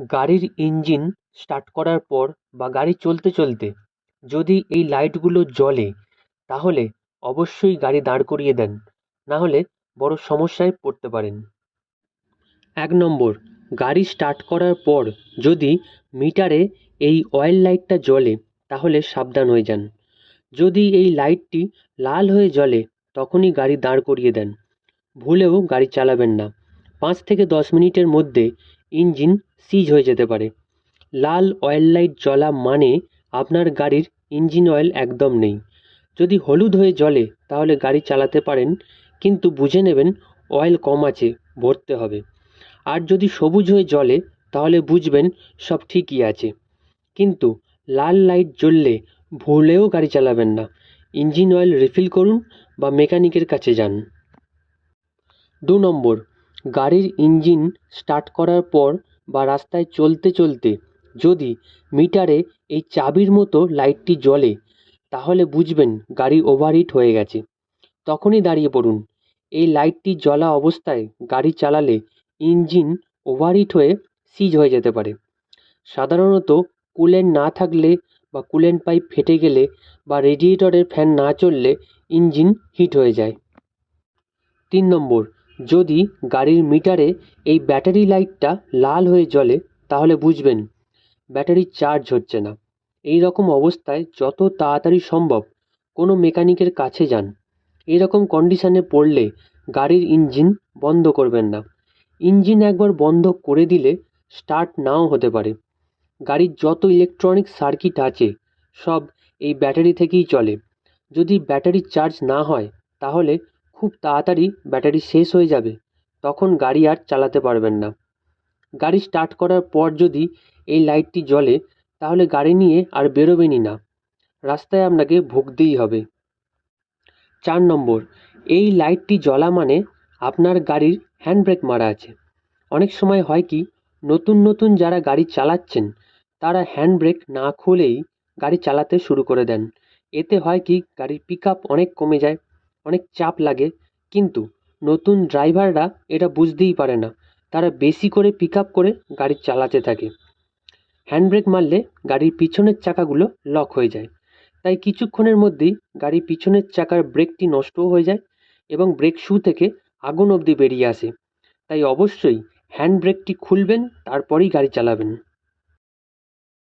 গাড়ির engine start করার পর বা গাড়ি চলতে চলতে যদি এই লাইটগুলো জ্বলে, তাহলে অবশ্যই গাড়ি দাঁড় করিয়ে দেন নাহলে বড় সমস্যায় পড়তে পারেন। এক নম্বর, গাড়ি স্টার্ট করার পর যদি মিটারে এই অয়েল লাইটটা জ্বলে, তাহলে সাবধান হয়ে যান। যদি এই লাইটটি লাল হয়ে জ্বলে, তখনই গাড়ি দাঁড় করিয়ে দেন। ভুলেও গাড়ি চালাবেন না। পাঁচ থেকে দশ মিনিটের মধ্যে ইঞ্জিন সিজ হয়ে যেতে পারে। লাল অয়েল লাইট জ্বলা মানে আপনার গাড়ির ইঞ্জিন অয়েল একদম নেই। যদি হলুদ হয়ে জ্বলে, তাহলে গাড়ি চালাতে পারেন, কিন্তু বুঝে নেবেন অয়েল কম আছে, ভরতে হবে। আর যদি সবুজ হয়ে জ্বলে, তাহলে বুঝবেন সব ঠিকই আছে। কিন্তু লাল লাইট জ্বললে ভুলেও গাড়ি চালাবেন না। ইঞ্জিন অয়েল রিফিল করুন বা মেকানিকের কাছে যান। দু নম্বর, গাড়ির ইঞ্জিন স্টার্ট করার পর বা রাস্তায় চলতে চলতে যদি মিটারে এই চাবির মতো লাইটটি জ্বলে, তাহলে বুঝবেন গাড়ি ওভারহিট হয়ে গেছে। তখনই দাঁড়িয়ে পড়ুন। এই লাইটটি জ্বলা অবস্থায় গাড়ি চালালে ইঞ্জিন ওভারহিট হয়ে সিজ হয়ে যেতে পারে। সাধারণত কুলেন্ট না থাকলে বা কুলেন্ট পাইপ ফেটে গেলে বা রেডিয়েটরের ফ্যান না চললে ইঞ্জিন হিট হয়ে যায়। তিন নম্বর যদি গাড়ির মিটারে এই ব্যাটারি লাইটটা লাল হয়ে জ্বলে, তাহলে বুঝবেন ব্যাটারি চার্জ হচ্ছে না। এই রকম অবস্থায় যত তাড়াতাড়ি সম্ভব কোনো মেকানিকের কাছে যান। এরকম কন্ডিশানে পড়লে গাড়ির ইঞ্জিন বন্ধ করবেন না। ইঞ্জিন একবার বন্ধ করে দিলে স্টার্ট নাও হতে পারে। গাড়ির যত ইলেকট্রনিক সার্কিট আছে, সব এই ব্যাটারি থেকেই চলে। যদি ব্যাটারি চার্জ না হয়, তাহলে খুব তাড়াতাড়ি ব্যাটারি শেষ হয়ে যাবে, তখন গাড়ি আর চালাতে পারবেন না। গাড়ি স্টার্ট করার পর যদি এই লাইটটি জ্বলে, তাহলে গাড়ি নিয়ে আর বেরোবেনই না। রাস্তায় আপনাকে ভুগতেই হবে। চার নম্বর, এই লাইটটি জ্বলা মানে আপনার গাড়ির হ্যান্ড ব্রেক মারা আছে। অনেক সময় হয় কি, নতুন নতুন যারা গাড়ি চালাচ্ছেন, তারা হ্যান্ড ব্রেক না খুলেই গাড়ি চালাতে শুরু করে দেন। এতে হয় কি, গাড়ির পিক আপ অনেক কমে যায় অনেক চাপ লাগে, কিন্তু নতুন ড্রাইভাররা এটা বুঝতেই পারে না। তারা বেশি করে পিক আপ করে গাড়ি চালাতে থাকে। হ্যান্ড ব্রেক মারলে গাড়ির পিছনের চাকাগুলো লক হয়ে যায়। তাই কিছুক্ষণের মধ্যেই গাড়ির পিছনের চাকার ব্রেকটি নষ্টও হয়ে যায় এবং ব্রেক শু থেকে আগুন অবধি বেরিয়ে আসে। তাই অবশ্যই হ্যান্ড ব্রেকটি খুলবেন, তারপরেই গাড়ি চালাবেন।